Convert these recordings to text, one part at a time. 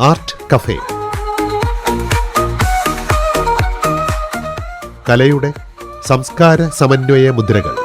Art cafe. കലയുടെ സംസ്കാര സമന്വയ മുദ്രകൾ.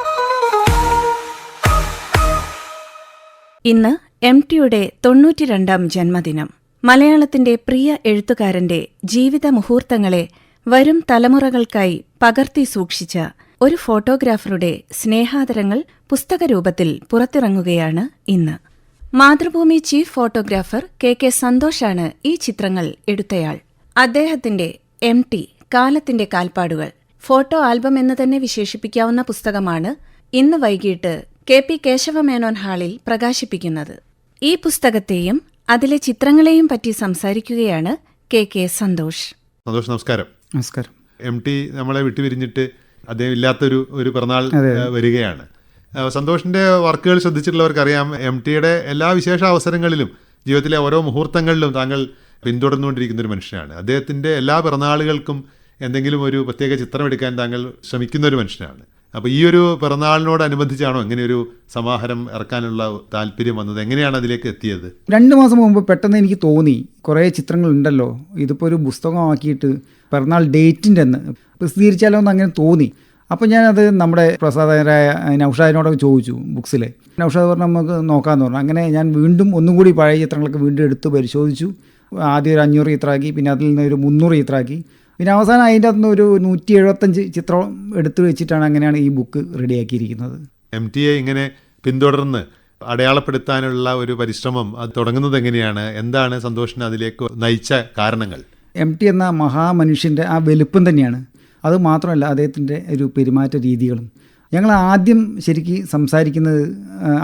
ഇന്ന് എം ടിയുടെ തൊണ്ണൂറ്റിരണ്ടാം ജന്മദിനം. മലയാളത്തിന്റെ പ്രിയ എഴുത്തുകാരന്റെ ജീവിത മുഹൂർത്തങ്ങളെ വരും തലമുറകൾക്കായി പകർത്തി സൂക്ഷിച്ച ഒരു ഫോട്ടോഗ്രാഫറുടെ സ്നേഹാദരങ്ങൾ പുസ്തകരൂപത്തിൽ പുറത്തിറങ്ങുകയാണ് ഇന്ന്. Mathrubhumi chief photographer K K സന്തോഷാണ് ഈ ചിത്രങ്ങൾ എടുത്തയാൾ. അദ്ദേഹത്തിന്റെ എം ടി കാലത്തിന്റെ കാൽപ്പാടുകൾ ഫോട്ടോ ആൽബം എന്ന് തന്നെ വിശേഷിപ്പിക്കാവുന്ന പുസ്തകമാണ് ഇന്ന് വൈകിട്ട് കെ പി കേശവമേനോൻ ഹാളിൽ പ്രകാശിപ്പിക്കുന്നത്. ഈ പുസ്തകത്തെയും അതിലെ ചിത്രങ്ങളെയും പറ്റി സംസാരിക്കുകയാണ് കെ കെ സന്തോഷ്. സന്തോഷ് നമസ്കാരം. നമസ്കാരം. എം ടി നമ്മളെ വിട്ടുപിരിഞ്ഞിട്ട് അദ്ദേഹം ഇല്ലാത്തൊരു ഒരു പിറന്നാൾ വരികയാണ്. ഏഹ്, സന്തോഷിന്റെ വർക്കുകൾ ശ്രദ്ധിച്ചിട്ടുള്ളവർക്കറിയാം എം ടിയുടെ എല്ലാ വിശേഷ അവസരങ്ങളിലും ജീവിതത്തിലെ ഓരോ മുഹൂർത്തങ്ങളിലും താങ്കൾ പിന്തുടർന്നുകൊണ്ടിരിക്കുന്ന ഒരു മനുഷ്യനാണ്. അദ്ദേഹത്തിന്റെ എല്ലാ പിറന്നാളുകൾക്കും എന്തെങ്കിലും ഒരു പ്രത്യേക ചിത്രം എടുക്കാൻ താങ്കൾ ശ്രമിക്കുന്ന ഒരു മനുഷ്യനാണ്. അപ്പോൾ ഈ ഒരു പിറന്നാളിനോടനുബന്ധിച്ചാണോ ഇങ്ങനെ ഒരു സമാഹാരം ഇറക്കാനുള്ള താല്പര്യം വന്നത്? എങ്ങനെയാണ് അതിലേക്ക് എത്തിയത്? രണ്ട് മാസം മുമ്പ് പെട്ടെന്ന് എനിക്ക് തോന്നി കുറേ ചിത്രങ്ങളുണ്ടല്ലോ ഇതിപ്പോൾ ഒരു പുസ്തകമാക്കിയിട്ട് പിറന്നാൾ ഡേറ്റിന്റെ അന്ന് പ്രസിദ്ധീകരിച്ചാലോ എന്ന് അങ്ങനെ തോന്നി. അപ്പോൾ ഞാനത് നമ്മുടെ പ്രസാദകരായ നൗഷാദിനോടൊക്കെ ചോദിച്ചു ബുക്സിലെ. നൗഷാദ് പറഞ്ഞു നമുക്ക് നോക്കാമെന്ന് പറഞ്ഞു. അങ്ങനെ ഞാൻ വീണ്ടും ഒന്നും കൂടി പഴയ ചിത്രങ്ങളൊക്കെ വീണ്ടും എടുത്ത് പരിശോധിച്ചു. ആദ്യം ഒരു അഞ്ഞൂറ് ചിത്രമാക്കി പിന്നെ അതിൽ നിന്ന് ഒരു മുന്നൂറ് ചിത്രമാക്കി. പിന്നെ അവസാനം അതിന്റെ അകത്തുനിന്ന് ഒരു നൂറ്റി എഴുപത്തഞ്ച് ചിത്രം എടുത്തു വെച്ചിട്ടാണ് അങ്ങനെയാണ് ഈ ബുക്ക് റെഡിയാക്കിയിരിക്കുന്നത്. എം ടി എ ഇങ്ങനെ പിന്തുടർന്ന് അടയാളപ്പെടുത്താനുള്ള ഒരു പരിശ്രമം അത് തുടങ്ങുന്നത് എങ്ങനെയാണ്? എന്താണ് സന്തോഷിനെ അതിലേക്ക് നയിച്ച കാരണങ്ങൾ? എം ടി എന്ന മഹാമനുഷ്യന്റെ ആ വലുപ്പം തന്നെയാണ്. അത് മാത്രമല്ല അദ്ദേഹത്തിന്റെ ഒരു പെരുമാറ്റ രീതികളും. ഞങ്ങൾ ആദ്യം ശരിക്ക് സംസാരിക്കുന്നത്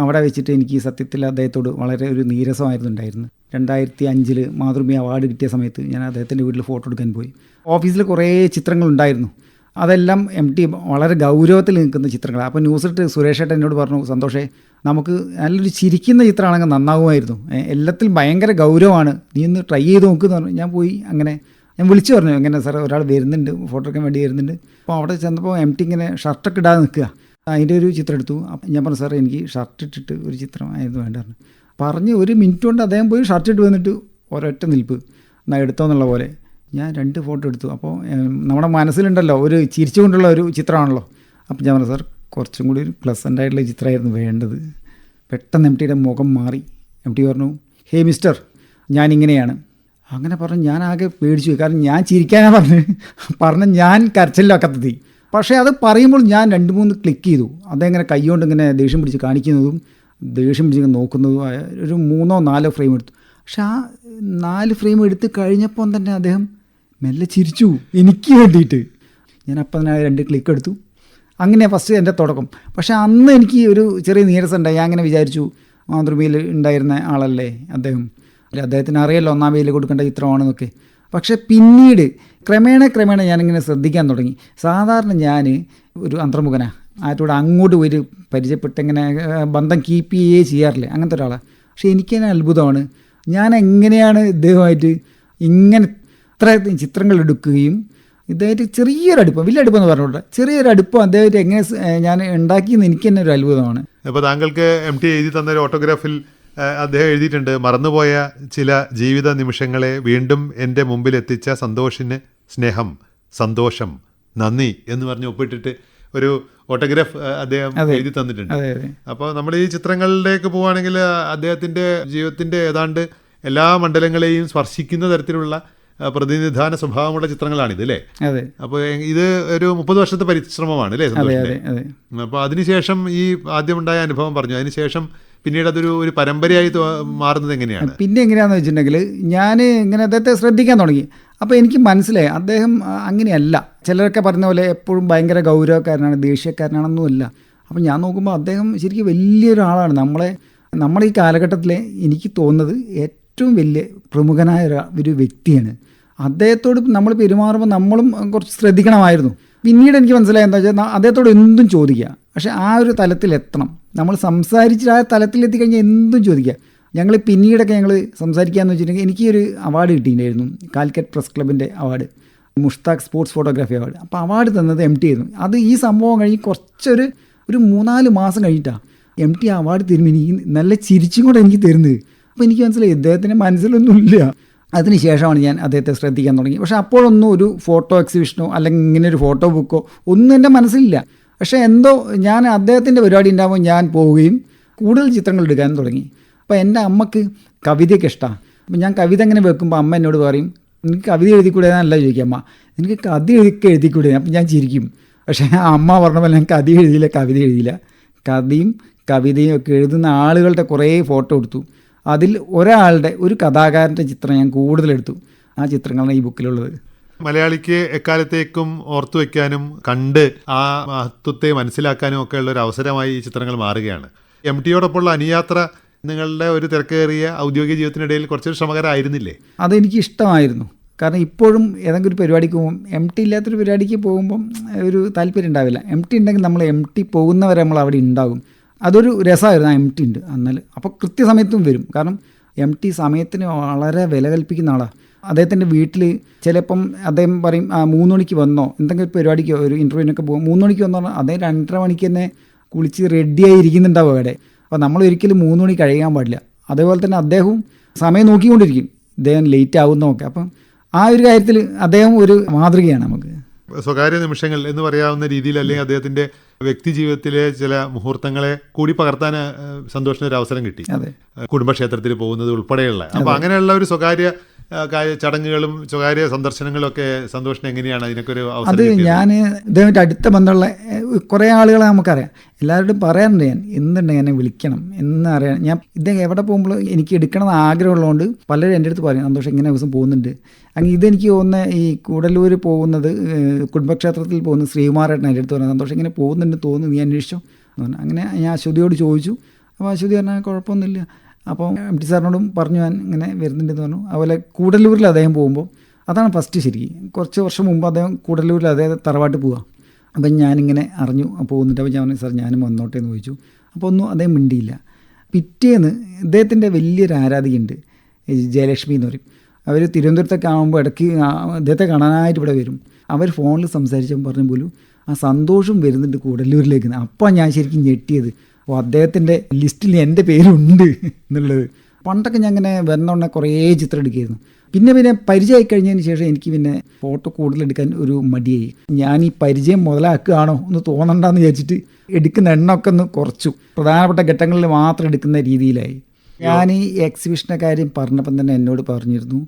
അവിടെ വെച്ചിട്ട് എനിക്ക് സത്യത്തിൽ അദ്ദേഹത്തോട് വളരെ ഒരു നീരസമായിരുന്നുണ്ടായിരുന്നു. രണ്ടായിരത്തി അഞ്ചിൽ മാതൃഭൂമി അവാർഡ് കിട്ടിയ സമയത്ത് ഞാൻ അദ്ദേഹത്തിന്റെ വീട്ടിൽ ഫോട്ടോ എടുക്കാൻ പോയി. ഓഫീസിൽ കുറേ ചിത്രങ്ങളുണ്ടായിരുന്നു. അതെല്ലാം എം ടി വളരെ ഗൗരവത്തിൽ നിൽക്കുന്ന ചിത്രങ്ങൾ അപ്പോൾ ന്യൂസ് ഇട്ട് സുരേഷ് ഏട്ടൻ എന്നോട് പറഞ്ഞു സന്തോഷേ നമുക്ക് നല്ലൊരു ചിരിക്കുന്ന ചിത്രമാണെങ്കിൽ നന്നാകുമായിരുന്നു എല്ലാത്തിൽ ഭയങ്കര ഗൗരവമാണ്. നീ ഒന്ന് ട്രൈ ചെയ്ത് നോക്കുമെന്ന് പറഞ്ഞു. ഞാൻ പോയി അങ്ങനെ ഞാൻ വിളിച്ചു പറഞ്ഞു എങ്ങനെ സാർ ഒരാൾ വരുന്നുണ്ട് ഫോട്ടോ എടുക്കാൻ വേണ്ടി വരുന്നുണ്ട്. അപ്പോൾ അവിടെ ചെന്നപ്പോൾ എം ടി ഇങ്ങനെ ഷർട്ടൊക്കെ ഇടാതെ നിൽക്കുക. അതിന്റെ ഒരു ചിത്രം എടുത്തു. ഞാൻ പറഞ്ഞു സാറേ എനിക്ക് ഷർട്ട് ഇട്ടിട്ട് ഒരു ചിത്രം ആയിരുന്നു വേണ്ട പറഞ്ഞു. പറഞ്ഞ് ഒരു മിനിറ്റ് കൊണ്ട് അദ്ദേഹം പോയി ഷർട്ട് ഇട്ട് വന്നിട്ട് ഒരൊറ്റ നിൽപ്പ്. എന്നാൽ എടുത്തോന്നുള്ള പോലെ. ഞാൻ രണ്ട് ഫോട്ടോ എടുത്തു. അപ്പോൾ നമ്മുടെ മനസ്സിലുണ്ടല്ലോ ഒരു ചിരിച്ചുകൊണ്ടുള്ള ഒരു ചിത്രമാണല്ലോ. അപ്പം ഞാൻ പറഞ്ഞു സാർ കുറച്ചും കൂടി ഒരു പ്ലസന്റ് ആയിട്ടുള്ള ചിത്രമായിരുന്നു വേണ്ടത്. പെട്ടെന്ന് എം ടിയുടെ മുഖം മാറി. എം ടി പറഞ്ഞു ഹേ മിസ്റ്റർ ഞാനിങ്ങനെയാണ്. അങ്ങനെ പറഞ്ഞു ഞാൻ ആകെ പേടിച്ചു കാരണം ഞാൻ ചിരിക്കാനാണ് പറഞ്ഞ് പറഞ്ഞ ഞാൻ കരച്ചിലൊക്കത്തെത്തി പക്ഷേ അത് പറയുമ്പോൾ ഞാൻ രണ്ട് മൂന്ന് ക്ലിക്ക് ചെയ്തു. അതെങ്ങനെ കൈകൊണ്ട് ഇങ്ങനെ ദേഷ്യം പിടിച്ച് കാണിക്കുന്നതും ദേഷ്യം പിടിച്ച് നോക്കുന്നതും ഒരു മൂന്നോ നാലോ ഫ്രെയിം എടുത്തു. പക്ഷെ ആ നാല് ഫ്രെയിം എടുത്ത് കഴിഞ്ഞപ്പോൾ തന്നെ അദ്ദേഹം മെല്ലെ ചിരിച്ചു. എനിക്ക് വേണ്ടിയിട്ട്. ഞാൻ അപ്പം തന്നെ രണ്ട് ക്ലിക്ക് എടുത്തു. അങ്ങനെ ഫസ്റ്റ് എന്റെ തുടക്കം. പക്ഷേ അന്ന് എനിക്ക് ഒരു ചെറിയ നീരസം ഉണ്ടായി. ഞാൻ അങ്ങനെ വിചാരിച്ചു മാതൃഭൂമിയിൽ ഉണ്ടായിരുന്ന ആളല്ലേ അദ്ദേഹം? അല്ല അദ്ദേഹത്തിന് അറിയല്ലോ ഒന്നാം വെയിൽ കൊടുക്കേണ്ട ചിത്രമാണെന്നൊക്കെ പക്ഷേ പിന്നീട് ക്രമേണ ക്രമേണ ഞാനിങ്ങനെ ശ്രദ്ധിക്കാൻ തുടങ്ങി. സാധാരണ ഞാൻ ഒരു അന്തർമുഖനാണ് ആരോട് അങ്ങോട്ട് ഒരു പരിചയപ്പെട്ട് ഇങ്ങനെ ബന്ധം കീപ്പ് ചെയ്യേ ചെയ്യാറില്ല. അങ്ങനത്തെ ഒരാളാണ് പക്ഷേ എനിക്ക് തന്നെ അത്ഭുതമാണ്. ഞാൻ എങ്ങനെയാണ് ഇദ്ദേഹമായിട്ട് ഇങ്ങനെ ഇത്ര ചിത്രങ്ങൾ എടുക്കുകയും ഇദ്ദേഹമായിട്ട് ചെറിയൊരു അടുപ്പം വലിയ അടുപ്പം എന്ന് പറഞ്ഞോട്ടെ ചെറിയൊരു അടുപ്പം അദ്ദേഹമായിട്ട് എങ്ങനെ ഞാൻ ഉണ്ടാക്കിയെന്ന് എനിക്ക് തന്നെ ഒരു അത്ഭുതമാണ്. അപ്പോൾ താങ്കൾക്ക് എം ടി എഴുതി തന്ന ഒരു ഓട്ടോഗ്രാഫിൽ അദ്ദേഹം എഴുതിയിട്ടുണ്ട് മറന്നുപോയ ചില ജീവിത നിമിഷങ്ങളെ വീണ്ടും എന്റെ മുമ്പിൽ എത്തിച്ച സന്തോഷിന് സ്നേഹം സന്തോഷം നന്ദി എന്ന് പറഞ്ഞ് ഒപ്പിട്ടിട്ട് ഒരു ഓട്ടോഗ്രാഫ് അദ്ദേഹം. എഴുതി തന്നിട്ടുണ്ട്. അപ്പോൾ നമ്മൾ ഈ ചിത്രങ്ങളിലേക്ക് പോവുകയാണെങ്കിൽ അദ്ദേഹത്തിന്റെ ജീവിതത്തിന്റെ ഏതാണ്ട് എല്ലാ മണ്ഡലങ്ങളെയും സ്പർശിക്കുന്ന തരത്തിലുള്ള പ്രതിനിധാന സ്വഭാവമുള്ള ചിത്രങ്ങളാണിത് അല്ലേ? അപ്പൊ അപ്പോൾ ഇത് ഒരു മുപ്പത് വർഷത്തെ പരിശ്രമമാണ് അല്ലേ അപ്പൊ അപ്പോൾ അതിനുശേഷം ഈ ആദ്യമുണ്ടായ അനുഭവം പറഞ്ഞു. അതിനുശേഷം പിന്നീട് അതൊരു ഒരു പരമ്പരയായി മാറുന്നത് എങ്ങനെയാണ്? പിന്നെ എങ്ങനെയാണെന്ന് വെച്ചിട്ടുണ്ടെങ്കിൽ ഞാൻ ഇങ്ങനെ അദ്ദേഹത്തെ ശ്രദ്ധിക്കാൻ തുടങ്ങി. അപ്പോൾ എനിക്ക് മനസ്സിലായി അദ്ദേഹം അങ്ങനെയല്ല. ചിലരൊക്കെ പറഞ്ഞ പോലെ എപ്പോഴും ഭയങ്കര ഗൗരവക്കാരനാണ് ദേഷ്യക്കാരനാണെന്നുമല്ല അപ്പോൾ ഞാൻ നോക്കുമ്പോൾ അദ്ദേഹം ശരിക്കും വലിയൊരാളാണ്. നമ്മളെ നമ്മുടെ ഈ കാലഘട്ടത്തിലെ എനിക്ക് തോന്നുന്നത് ഏറ്റവും വലിയ പ്രമുഖനായ ഒരു വ്യക്തിയാണ്. അദ്ദേഹത്തോട് നമ്മൾ പെരുമാറുമ്പോൾ നമ്മളും കുറച്ച് ശ്രദ്ധിക്കണമായിരുന്നു. പിന്നീട് എനിക്ക് മനസ്സിലായി എന്താ വെച്ചാൽ അദ്ദേഹത്തോട് എന്തും ചോദിക്കുക. പക്ഷേ ആ ഒരു തലത്തിലെത്തണം. നമ്മൾ സംസാരിച്ചിട്ട് ആ തലത്തിലെത്തി കഴിഞ്ഞാൽ എന്തും ചോദിക്കുക ഞങ്ങൾ പിന്നീടൊക്കെ ഞങ്ങൾ സംസാരിക്കാമെന്ന് വെച്ചിട്ടുണ്ടെങ്കിൽ എനിക്കൊരു അവാർഡ് കിട്ടിയിട്ടുണ്ടായിരുന്നു. കാലിക്കറ്റ് പ്രസ് ക്ലബിന്റെ award Mushtaq sports photography award അപ്പോൾ അവാർഡ് തന്നത് എം ടി ആയിരുന്നു. അത് ഈ സംഭവം കഴിഞ്ഞ് കുറച്ചൊരു ഒരു മൂന്നാൽ മാസം കഴിഞ്ഞിട്ടാണ് എം ടി അവാർഡ് തരുമ്പോൾ എനിക്ക് നല്ല ചിരിച്ചും കൂടെ എനിക്ക് തരുന്നത്. അപ്പോൾ എനിക്ക് മനസ്സിലായി ഇദ്ദേഹത്തിന്റെ മനസ്സിലൊന്നുമില്ല. അതിനുശേഷമാണ് ഞാൻ അദ്ദേഹത്തെ ശ്രദ്ധിക്കാൻ തുടങ്ങി. പക്ഷേ അപ്പോഴൊന്നും ഒരു ഫോട്ടോ എക്സിബിഷനോ അല്ലെങ്കിൽ ഇങ്ങനെ ഒരു ഫോട്ടോ ബുക്കോ ഒന്നും എന്റെ മനസ്സിലില്ല. പക്ഷേ എന്തോ ഞാൻ അദ്ദേഹത്തിന്റെ പരിപാടി ഉണ്ടാകുമ്പോൾ ഞാൻ പോവുകയും കൂടുതൽ ചിത്രങ്ങൾ എടുക്കാൻ തുടങ്ങി. അപ്പോൾ എന്റെ അമ്മയ്ക്ക് കവിതയൊക്കെ ഇഷ്ടമാണ് അപ്പം ഞാൻ കവിത ഇങ്ങനെ വെക്കുമ്പോൾ അമ്മ എന്നോട് പറയും എനിക്ക് കവിത എഴുതിക്കൂടെ? എന്നല്ല ചോദിക്കുക അമ്മ. എനിക്ക് കഥ എഴുതിക്ക് എഴുതിക്കൂടെ? അപ്പം ഞാൻ ചിരിക്കും. പക്ഷേ അമ്മ പറഞ്ഞ പോലെ ഞാൻ കഥ എഴുതിയില്ല കവിത എഴുതിയില്ല. കഥയും കവിതയും ഒക്കെ എഴുതുന്ന ആളുകളുടെ കുറേ ഫോട്ടോ എടുത്തു. അതിൽ ഒരാളുടെ ഒരു കഥാകാരന്റെ ചിത്രം ഞാൻ കൂടുതലെടുത്തു. ആ ചിത്രങ്ങളാണ് ഈ ബുക്കിലുള്ളത്. മലയാളിക്ക് എക്കാലത്തേക്കും ഓർത്തു വെക്കാനും കണ്ട് ആ മഹത്വത്തെ മനസ്സിലാക്കാനും ഒക്കെ ഉള്ള ഒരു അവസരമായി ഈ ചിത്രങ്ങൾ മാറുകയാണ്. എം ടിയോടൊപ്പമുള്ള അനുയാത്ര നിങ്ങളുടെ ഒരു തിരക്കേറിയ ഔദ്യോഗിക ജീവിതത്തിനിടയിൽ കുറച്ചൊരു ശ്രമകരമായിരുന്നില്ലേ അതെനിക്ക് ഇഷ്ടമായിരുന്നു. കാരണം ഇപ്പോഴും ഏതെങ്കിലും ഒരു പരിപാടിക്ക് പോകും എം ടി ഇല്ലാത്തൊരു പരിപാടിക്ക് പോകുമ്പം ഒരു താല്പര്യം ഉണ്ടാവില്ല. എം ടി ഉണ്ടെങ്കിൽ നമ്മൾ എം ടി പോകുന്നവരെ നമ്മൾ അവിടെ ഉണ്ടാകും അതൊരു രസമായിരുന്നു ആ എം ടി ഉണ്ട് എന്നാൽ അപ്പോൾ കൃത്യസമയത്തും വരും. കാരണം എം ടി സമയത്തിന് വളരെ വില കൽപ്പിക്കുന്ന ആളാണ് അദ്ദേഹത്തിന്റെ വീട്ടിൽ ചിലപ്പം അദ്ദേഹം പറയും മൂന്ന് മണിക്ക് വന്നോ? എന്തെങ്കിലും പരിപാടിക്ക് ഒരു ഇന്റർവ്യൂവിനൊക്കെ പോകും. മൂന്ന് മണിക്ക് വന്നോ അദ്ദേഹം രണ്ടര മണിക്ക് തന്നെ കുളിച്ച് റെഡിയായി ഇരിക്കുന്നുണ്ടാവും അവിടെ. അപ്പോൾ നമ്മൾ ഒരിക്കലും മൂന്ന് മണി കഴിയാൻ പാടില്ല. അതേപോലെ തന്നെ അദ്ദേഹവും സമയം നോക്കിക്കൊണ്ടിരിക്കും. ഇദ്ദേഹം ലേറ്റ് ആവുന്നതൊക്കെ. അപ്പം ആ ഒരു കാര്യത്തിൽ അദ്ദേഹം ഒരു മാതൃകയാണ് നമുക്ക്. സ്വകാര്യ നിമിഷങ്ങൾ എന്ന് പറയാവുന്ന രീതിയിൽ അല്ലെങ്കിൽ അദ്ദേഹത്തിന്റെ വ്യക്തി ജീവിതത്തിലെ ചില മുഹൂർത്തങ്ങളെ കൂടി പകർത്താൻ സന്തോഷത്തിന് സന്തോഷിന് ഒരു അവസരം കിട്ടി. കുടുംബക്ഷേത്രത്തിൽ പോകുന്നത് ഉൾപ്പെടെയുള്ള. അപ്പൊ അങ്ങനെയുള്ള ഒരു സ്വകാര്യ ചടങ്ങുകളും സ്വകാര്യ സന്ദർശനങ്ങളും ഒക്കെ സന്തോഷം എങ്ങനെയാണ്? അതിനൊക്കെ ഒരു അവസരം അത്? ഞാൻ ഇദ്ദേഹമായിട്ട് അടുത്ത ബന്ധമുള്ള കുറേ ആളുകളെ നമുക്കറിയാം. എല്ലാവരോടും പറയാറുണ്ട് ഞാൻ എന്തുണ്ട് എന്നെ വിളിക്കണം എന്ന് അറിയാൻ. ഞാൻ ഇദ്ദേഹം എവിടെ പോകുമ്പോൾ എനിക്ക് എടുക്കണം എന്ന് ആഗ്രഹമുള്ളതുകൊണ്ട് പലരും എന്റെ അടുത്ത് പറയും സന്തോഷം ഇങ്ങനെ ദിവസം പോകുന്നുണ്ട്. അങ്ങനെ ഇതെനിക്ക് തോന്നുന്ന ഈ കൂടല്ലൂർ പോകുന്നത് കുടുംബക്ഷേത്രത്തിൽ പോകുന്ന ശ്രീകുമാരേട്ടൻ എന്റെ അടുത്ത് പറഞ്ഞു സന്തോഷം ഇങ്ങനെ പോകുന്നുണ്ട് തോന്നുന്നു നീ അന്വേഷിച്ചോ? അങ്ങനെ ഞാൻ അശ്വതിയോട് ചോദിച്ചു. അപ്പോൾ അശ്വതി പറഞ്ഞാൽ കുഴപ്പമൊന്നുമില്ല. അപ്പോൾ എം ടി സാറിനോടും പറഞ്ഞു ഞാൻ ഇങ്ങനെ വരുന്നുണ്ടെന്ന് പറഞ്ഞു. അതുപോലെ കൂടല്ലൂരിൽ അദ്ദേഹം പോകുമ്പോൾ അതാണ് ഫസ്റ്റ് ശരിക്കും. കുറച്ച് വർഷം മുമ്പ് അദ്ദേഹം കൂടല്ലൂരിൽ അദ്ദേഹം തറവാട്ട് പോവുക അപ്പം ഞാനിങ്ങനെ അറിഞ്ഞു. പോകുന്നുണ്ട് അപ്പോൾ ഞാൻ പറഞ്ഞു സാർ ഞാനും വന്നോട്ടെ എന്ന് ചോദിച്ചു. അപ്പോൾ ഒന്നും അദ്ദേഹം മിണ്ടിയില്ല. പിറ്റേന്ന് ഇദ്ദേഹത്തിന്റെ വലിയൊരു ആരാധികയുണ്ട് ജയലക്ഷ്മി എന്ന് പറയും. അവർ തിരുവനന്തപുരത്തൊക്കെ ആകുമ്പോൾ ഇടയ്ക്ക് അദ്ദേഹത്തെ കാണാനായിട്ട് ഇവിടെ വരും. അവർ ഫോണിൽ സംസാരിച്ചപ്പോൾ പറഞ്ഞ പോലും ആ സന്തോഷം വരുന്നുണ്ട് കൂടല്ലൂരിലേക്ക് അപ്പോൾ ഞാൻ ശരിക്കും ഞെട്ടിയത്. അപ്പോൾ അദ്ദേഹത്തിന്റെ ലിസ്റ്റിൽ എന്റെ പേരുണ്ട് എന്നുള്ളത്. പണ്ടൊക്കെ ഞാൻ ഇങ്ങനെ വന്നോണ്ടെ കുറേ ചിത്രം എടുക്കുകയായിരുന്നു പിന്നെ പിന്നെ പരിചയമായി കഴിഞ്ഞതിന് ശേഷം എനിക്ക് പിന്നെ ഫോട്ടോ കൂടുതൽ എടുക്കാൻ ഒരു മടിയായി. ഞാൻ ഈ പരിചയം മുതലാക്കുകയാണോ എന്ന് തോന്നണ്ടെന്ന് വിചാരിച്ചിട്ട് എടുക്കുന്ന എണ്ണമൊക്കെ ഒന്ന് കുറച്ചു. പ്രധാനപ്പെട്ട ഘട്ടങ്ങളിൽ മാത്രം എടുക്കുന്ന രീതിയിലായി. ഞാൻ ഈ എക്സിബിഷന്റെ കാര്യം പറഞ്ഞപ്പം തന്നെ എന്നോട് പറഞ്ഞിരുന്നു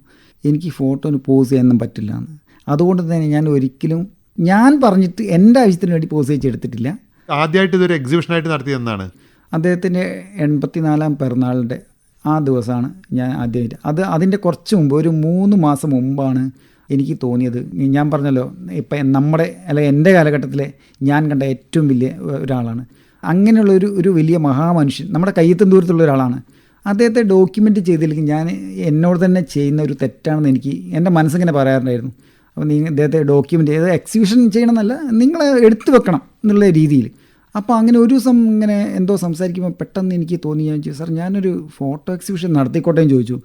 എനിക്ക് ഫോട്ടോന് പോസ് ചെയ്യാനൊന്നും പറ്റില്ല എന്ന്. അതുകൊണ്ട് തന്നെ ഞാൻ ഒരിക്കലും ഞാൻ പറഞ്ഞിട്ട് എന്റെ ആവശ്യത്തിന് വേണ്ടി പോസ് ചെയ്തെടുത്തിട്ടില്ല ആദ്യമായിട്ട് ഇതൊരു എക്സിബിഷനായിട്ട് നടത്തിയെന്നാണ് അദ്ദേഹത്തിന്റെ എൺപത്തിനാലാം പിറന്നാളിന്റെ ആ ദിവസമാണ് ഞാൻ ആദ്യമായിട്ട്. അത് അതിന്റെ കുറച്ച് മുമ്പ് ഒരു മൂന്ന് മാസം മുമ്പാണ് എനിക്ക് തോന്നിയത്. ഞാൻ പറഞ്ഞല്ലോ ഇപ്പം നമ്മുടെ അല്ല എന്റെ കാലഘട്ടത്തിലെ ഞാൻ കണ്ട ഏറ്റവും വലിയ ഒരാളാണ്. അങ്ങനെയുള്ള ഒരു ഒരു വലിയ മഹാമനുഷ്യൻ നമ്മുടെ കയ്യത്തും ദൂരത്തുള്ള ഒരാളാണ്. അദ്ദേഹത്തെ ഡോക്യുമെന്റ് ചെയ്തില്ലെങ്കിൽ ഞാൻ എന്നോട് തന്നെ ചെയ്യുന്ന ഒരു തെറ്റാണെന്ന് എനിക്ക് എന്റെ മനസ്സിങ്ങനെ പറയാറുണ്ടായിരുന്നു. അപ്പോൾ നീ ഇദ്ദേഹത്തെ ഡോക്യുമെന്റ് ചെയ്ത് എക്സിബിഷൻ ചെയ്യണമെന്നല്ല നിങ്ങൾ എടുത്തു വെക്കണം എന്നുള്ള രീതിയിൽ. അപ്പോൾ അങ്ങനെ ഒരു ദിവസം ഇങ്ങനെ എന്തോ സംസാരിക്കുമ്പോൾ പെട്ടെന്ന് എനിക്ക് തോന്നി ഞാൻ ചോദിച്ചു സാർ ഞാനൊരു ഫോട്ടോ എക്സിബിഷൻ നടത്തിക്കോട്ടെ? എന്ന് ചോദിച്ചു.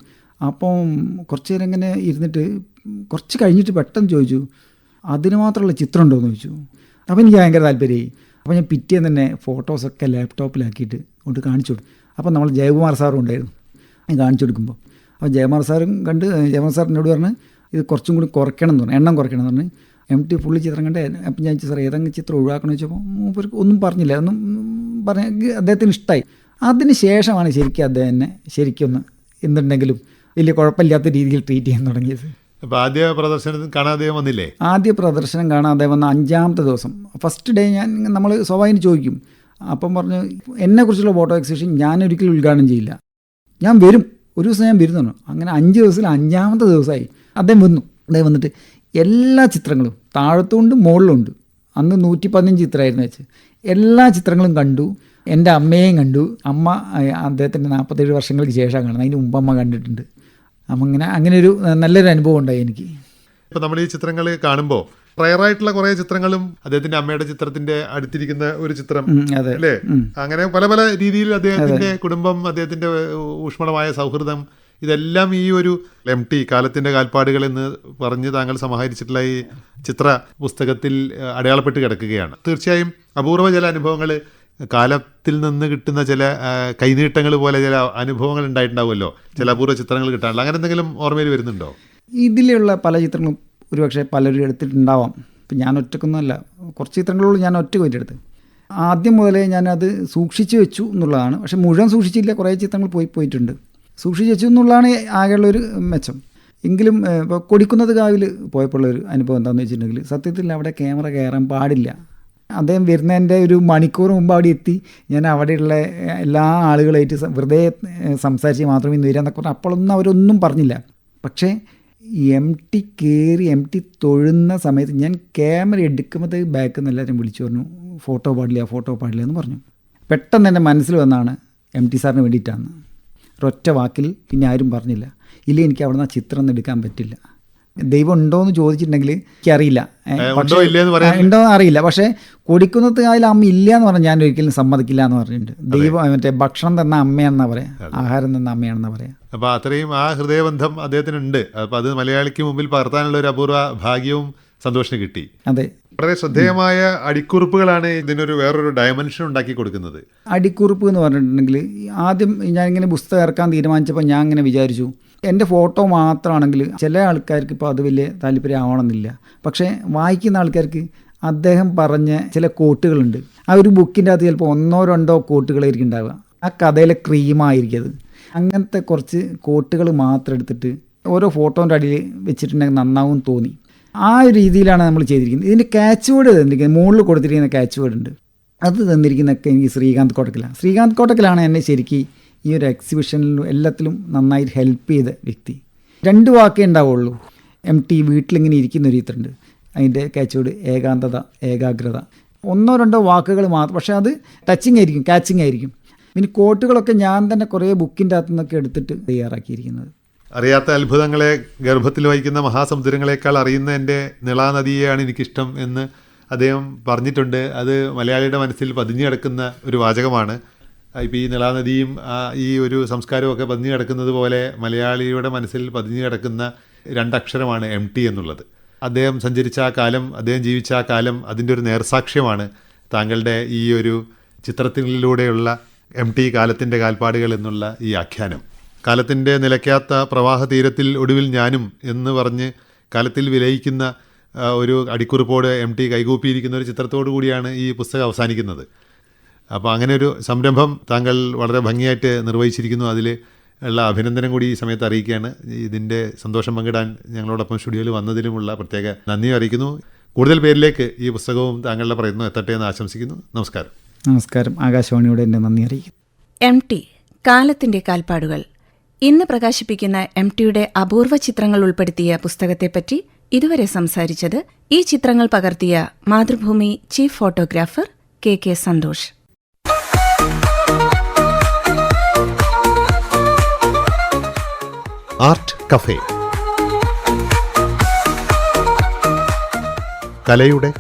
അപ്പം കുറച്ച് നേരം ഇങ്ങനെ ഇരുന്നിട്ട് കുറച്ച് കഴിഞ്ഞിട്ട് പെട്ടെന്ന് ചോദിച്ചു അതിന് മാത്രമുള്ള ചിത്രം ഉണ്ടോ? എന്ന് ചോദിച്ചു. അപ്പോൾ എനിക്ക് ഭയങ്കര താല്പര്യമായി. അപ്പോൾ ഞാൻ പിറ്റേന്ന് തന്നെ ഫോട്ടോസൊക്കെ ലാപ്ടോപ്പിലാക്കിയിട്ട് കൊണ്ട് കാണിച്ചു കൊടുക്കും അപ്പോൾ നമ്മൾ ജയകുമാർ സാറും ഉണ്ടായിരുന്നു. കാണിച്ചു കൊടുക്കുമ്പോൾ അപ്പോൾ ജയകുമാർ സാറും കണ്ട് ജയകുമാർ സാറിനോട് പറഞ്ഞ് ഇത് കുറച്ചും കൂടി കുറയ്ക്കണം എന്ന് പറഞ്ഞു. എണ്ണം കുറയ്ക്കണം എന്ന് പറഞ്ഞു. എം ടി ഫുള്ളി ചിത്രം കണ്ടേ അപ്പം ഞാൻ സാർ ഏതെങ്കിലും ചിത്രം ഒഴിവാക്കണമെന്ന് വെച്ചപ്പോൾ മൂപ്പർക്ക് ഒന്നും പറഞ്ഞില്ല. ഒന്നും പറഞ്ഞ അദ്ദേഹത്തിന് ഇഷ്ടമായി അതിന് ശേഷമാണ് ശരിക്കും അദ്ദേഹം എന്നെ ശരിക്കും ഒന്ന് എന്തുണ്ടെങ്കിലും വലിയ കുഴപ്പമില്ലാത്ത രീതിയിൽ ട്രീറ്റ് ചെയ്യാൻ തുടങ്ങിയത്. അപ്പോൾ ആദ്യ പ്രദർശനത്തിൽ കാണാതെ വന്നില്ലേ? ആദ്യ പ്രദർശനം കാണാതെ വന്ന അഞ്ചാമത്തെ ദിവസം. ഫസ്റ്റ് ഡേ ഞാൻ നമ്മൾ സ്വാഭാവികം ചോദിക്കും. അപ്പം പറഞ്ഞു എന്നെക്കുറിച്ചുള്ള ഫോട്ടോ എക്സിബിഷൻ ഞാൻ ഒരിക്കലും ഉദ്ഘാടനം ചെയ്യില്ല. ഞാൻ വരും. ഒരു ദിവസം ഞാൻ വരുന്നു. അങ്ങനെ അഞ്ച് ദിവസത്തിൽ അഞ്ചാമത്തെ ദിവസമായി. അദ്ദേഹം വന്നു. അദ്ദേഹം വന്നിട്ട് എല്ലാ ചിത്രങ്ങളും താഴത്തുണ്ട് മുകളിലുണ്ട്. അന്ന് നൂറ്റി പതിനഞ്ച് ചിത്രമായിരുന്നു വെച്ച്. എല്ലാ ചിത്രങ്ങളും കണ്ടു. എന്റെ അമ്മയെയും കണ്ടു. അമ്മ അദ്ദേഹത്തിന്റെ നാൽപ്പത്തേഴ് വർഷങ്ങൾക്ക് ശേഷം കാണുന്നത്. അതിന് മുമ്പ് അമ്മ കണ്ടിട്ടുണ്ട്. അപ്പം അങ്ങനെ അങ്ങനെ ഒരു നല്ലൊരു അനുഭവം ഉണ്ടായി എനിക്ക്. ഇപ്പോൾ നമ്മൾ ഈ ചിത്രങ്ങൾ കാണുമ്പോൾ റയറായിട്ടുള്ള കുറേ ചിത്രങ്ങളും അദ്ദേഹത്തിന്റെ അമ്മയുടെ ചിത്രത്തിന്റെ അടുത്തിരിക്കുന്ന ഒരു ചിത്രം അല്ലേ? അങ്ങനെ പല പല രീതിയിൽ അദ്ദേഹത്തിന്റെ കുടുംബം അദ്ദേഹത്തിന്റെ ഊഷ്മളമായ സൗഹൃദം ഇതെല്ലാം ഈ ഒരു എം ടി കാലത്തിന്റെ കാൽപ്പാടുകൾ എന്ന് പറഞ്ഞ് താങ്കൾ സമാഹരിച്ചിട്ടുള്ള ഈ ചിത്ര പുസ്തകത്തിൽ അടയാളപ്പെട്ട് കിടക്കുകയാണ്. തീർച്ചയായും അപൂർവ ചില അനുഭവങ്ങൾ കാലത്തിൽ നിന്ന് കിട്ടുന്ന ചില കൈനീട്ടങ്ങൾ പോലെ ചില അനുഭവങ്ങൾ ഉണ്ടായിട്ടുണ്ടാവുമല്ലോ? ചില അപൂർവ ചിത്രങ്ങൾ കിട്ടാനുള്ള അങ്ങനെ എന്തെങ്കിലും ഓർമ്മയിൽ വരുന്നുണ്ടോ? ഇതിലുള്ള പല ചിത്രങ്ങളും ഒരുപക്ഷെ പലരും എടുത്തിട്ടുണ്ടാവാം. ഇപ്പം ഞാൻ ഒറ്റക്കൊന്നുമല്ല. കുറച്ച് ചിത്രങ്ങളുള്ളൂ ഞാൻ ഒറ്റ പോയിട്ടെടുത്ത് ആദ്യം മുതലേ ഞാനത് സൂക്ഷിച്ചു വെച്ചു എന്നുള്ളതാണ്. പക്ഷെ മുഴുവൻ സൂക്ഷിച്ചില്ല. കുറേ ചിത്രങ്ങൾ പോയി പോയിട്ടുണ്ട്. സൂക്ഷിച്ചു വെച്ചു എന്നുള്ളതാണ് ആകെയുള്ള ഒരു മെച്ചം. എങ്കിലും ഇപ്പോൾ കൊടിക്കുന്നത് കാവിൽ പോയപ്പോഴുള്ളൊരു അനുഭവം എന്താണെന്ന് വെച്ചിട്ടുണ്ടെങ്കിൽ സത്യത്തിൽ അവിടെ ക്യാമറ കയറാൻ പാടില്ല. അദ്ദേഹം വരുന്നതിന്റെ ഒരു മണിക്കൂർ മുമ്പ് അവിടെ എത്തി. ഞാൻ അവിടെയുള്ള എല്ലാ ആളുകളായിട്ട് വെറുതെ സംസാരിച്ച് മാത്രമേ ഇന്ന് വരാമെന്നൊക്കെ പറഞ്ഞു അപ്പോഴൊന്നും അവരൊന്നും പറഞ്ഞില്ല. പക്ഷേ എം ടി കയറി എം ടി തൊഴുന്ന സമയത്ത് ഞാൻ ക്യാമറ എടുക്കുമ്പോഴത്തേക്ക് ബാക്കിൽ നിന്ന് എല്ലാവരും വിളിച്ചു പറഞ്ഞു ഫോട്ടോ പാടില്ല ഫോട്ടോ പാടില്ല എന്ന് പറഞ്ഞു. പെട്ടെന്ന് എന്റെ മനസ്സിൽ വന്നാണ് എം ടി സാറിന് വേണ്ടിയിട്ടാണ് ഒരൊറ്റ വാക്കിൽ പിന്നെ ആരും പറഞ്ഞില്ല. ഇല്ല എനിക്ക് അവിടെ നിന്ന് ആ ചിത്രം ഒന്നും എടുക്കാൻ പറ്റില്ല. ദൈവം ഉണ്ടോ എന്ന് ചോദിച്ചിട്ടുണ്ടെങ്കിൽ എനിക്കറിയില്ല. ഉണ്ടോ എന്ന് അറിയില്ല. പക്ഷേ കൊടിക്കുന്നത്ത് കായൽ അമ്മ ഇല്ല എന്ന് പറഞ്ഞാൽ ഞാൻ ഒരിക്കലും സമ്മതിക്കില്ല എന്ന് പറഞ്ഞിട്ടുണ്ട്. ദൈവം മറ്റേ ഭക്ഷണം തന്ന അമ്മയാണെന്നാ പറയാ. ആഹാരം തന്ന അമ്മയാണെന്നാ പറയാ. അപ്പൊ അത്രയും ആ ഹൃദയബന്ധം അദ്ദേഹത്തിനുണ്ട്. അപ്പൊ അത് മലയാളിക്ക് മുമ്പിൽ പകർത്താനുള്ള ഒരു അപൂർവ ഭാഗ്യവും സന്തോഷം കിട്ടി. അതെ. വളരെ ശ്രദ്ധേയമായ അടിക്കുറിപ്പുകളാണ് ഇതിനൊരു വേറൊരു ഡയമെൻഷൻ ഉണ്ടാക്കി കൊടുക്കുന്നത്. അടിക്കുറിപ്പ് എന്ന് പറഞ്ഞിട്ടുണ്ടെങ്കിൽ ആദ്യം ഞാനിങ്ങനെ പുസ്തകം ഇറക്കാൻ തീരുമാനിച്ചപ്പോൾ ഞാൻ ഇങ്ങനെ വിചാരിച്ചു. എന്റെ ഫോട്ടോ മാത്രമാണെങ്കിൽ ചില ആൾക്കാർക്ക് ഇപ്പോൾ അത് വലിയ താല്പര്യം ആവണമെന്നില്ല പക്ഷേ വായിക്കുന്ന ആൾക്കാർക്ക് അദ്ദേഹം പറഞ്ഞ ചില കോട്ടുകളുണ്ട് ആ ഒരു ബുക്കിന്റെ അകത്ത് ചിലപ്പോൾ ഒന്നോ രണ്ടോ കോട്ടുകളായിരിക്കും ഉണ്ടാവുക. ആ കഥയിലെ ക്രീമായിരിക്കും അത്. അങ്ങനത്തെ കുറച്ച് കോട്ടുകൾ മാത്രം എടുത്തിട്ട് ഓരോ ഫോട്ടോന്റെ അടിയിൽ വെച്ചിട്ടുണ്ടെങ്കിൽ നന്നാവും തോന്നി. ആ ഒരു രീതിയിലാണ് നമ്മൾ ചെയ്തിരിക്കുന്നത്. ഇതിന്റെ ക്യാച്ച് വേർഡ് തന്നിരിക്കുന്നത്. മുകളിൽ കൊടുത്തിരിക്കുന്ന ക്യാച്ച് വേർഡ് ഉണ്ട്. അത് തന്നിരിക്കുന്നതൊക്കെ എനിക്ക് ശ്രീകാന്ത് കോട്ടക്കലാണ്. ശ്രീകാന്ത് കോട്ടക്കലാണ് എന്നെ ശരിക്കും ഈ ഒരു എക്സിബിഷനിലും എല്ലാത്തിലും നന്നായി ഹെൽപ്പ് ചെയ്ത വ്യക്തി. രണ്ട് വാക്കേ ഉണ്ടാവുള്ളൂ. എം ടി വീട്ടിലിങ്ങനെ ഇരിക്കുന്ന ഒരു ഇത്രണ്ട് അതിന്റെ കാച്ചോട് ഏകാന്തത ഏകാഗ്രത. ഒന്നോ രണ്ടോ വാക്കുകൾ മാത്രം പക്ഷേ അത് ടച്ചിങ് ആയിരിക്കും കാച്ചിങ് ആയിരിക്കും. പിന്നെ കോട്ടുകളൊക്കെ ഞാൻ തന്നെ കുറേ ബുക്കിന്റെ അകത്തു നിന്നൊക്കെ എടുത്തിട്ട് തയ്യാറാക്കിയിരിക്കുന്നത്. അറിയാത്ത അത്ഭുതങ്ങളെ ഗർഭത്തിൽ വഹിക്കുന്ന മഹാസമുദ്രങ്ങളെക്കാൾ അറിയുന്ന എന്റെ നിളാനദിയെയാണ് എനിക്കിഷ്ടം എന്ന് അദ്ദേഹം പറഞ്ഞിട്ടുണ്ട്. അത് മലയാളിയുടെ മനസ്സിൽ പതിഞ്ഞു കിടക്കുന്ന ഒരു വാചകമാണ്. ഇപ്പോൾ ഈ നിളാനദിയും ഈ ഒരു സംസ്കാരവും ഒക്കെ പതിഞ്ഞു കിടക്കുന്നത് പോലെ മലയാളിയുടെ മനസ്സിൽ പതിഞ്ഞു കിടക്കുന്ന രണ്ടക്ഷരമാണ് എം ടി എന്നുള്ളത്. അദ്ദേഹം സഞ്ചരിച്ച ആ കാലം അദ്ദേഹം ജീവിച്ച ആ കാലം അതിന്റെ ഒരു നേർസാക്ഷ്യമാണ്. താങ്കളുടെ ഈ ഒരു ചിത്രത്തിലൂടെയുള്ള എം ടി കാലത്തിന്റെ കാൽപ്പാടുകൾ എന്നുള്ള ഈ ആഖ്യാനം. കാലത്തിന്റെ നിലയ്ക്കാത്ത പ്രവാഹ തീരത്തിൽ ഒടുവിൽ ഞാനും എന്ന് പറഞ്ഞ് കാലത്തിൽ വിലയിക്കുന്ന ഒരു അടിക്കുറിപ്പോട് എം ടി കൈകൂപ്പിയിരിക്കുന്ന ഒരു ചിത്രത്തോടു കൂടിയാണ് ഈ പുസ്തകം അവസാനിക്കുന്നത്. അപ്പോൾ അങ്ങനെ ഒരു സംരംഭം താങ്കൾ വളരെ ഭംഗിയായിട്ട് നിർവഹിച്ചിരിക്കുന്നു. അതിൽ ഉള്ള അഭിനന്ദനം കൂടി ഈ സമയത്ത് അറിയിക്കുകയാണ്. ഇതിന്റെ സന്തോഷം പങ്കിടാൻ ഞങ്ങളോടൊപ്പം സ്റ്റുഡിയോയിൽ വന്നതിലുമുള്ള പ്രത്യേക നന്ദി അറിയിക്കുന്നു. കൂടുതൽ പേരിലേക്ക് ഈ പുസ്തകവും താങ്കളുടെ പ്രയത്നം എത്തട്ടെ എന്ന് ആശംസിക്കുന്നു. നമസ്കാരം. നമസ്കാരം. ആകാശവാണിയോട് എന്റെ നന്ദി അറിയിക്കുന്നു. എം ടി കാലത്തിന്റെ കാൽപ്പാടുകൾ. ഇന്ന് പ്രകാശിപ്പിക്കുന്ന എം ടിയുടെ അപൂർവ ചിത്രങ്ങൾ ഉൾപ്പെടുത്തിയ പുസ്തകത്തെപ്പറ്റി ഇതുവരെ സംസാരിച്ചത് ഈ ചിത്രങ്ങൾ പകർത്തിയ Mathrubhumi chief photographer K K Santhosh. Art cafe. കലയുടെ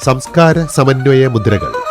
സംസ്കാര സമന്വയ മുദ്രകൾ.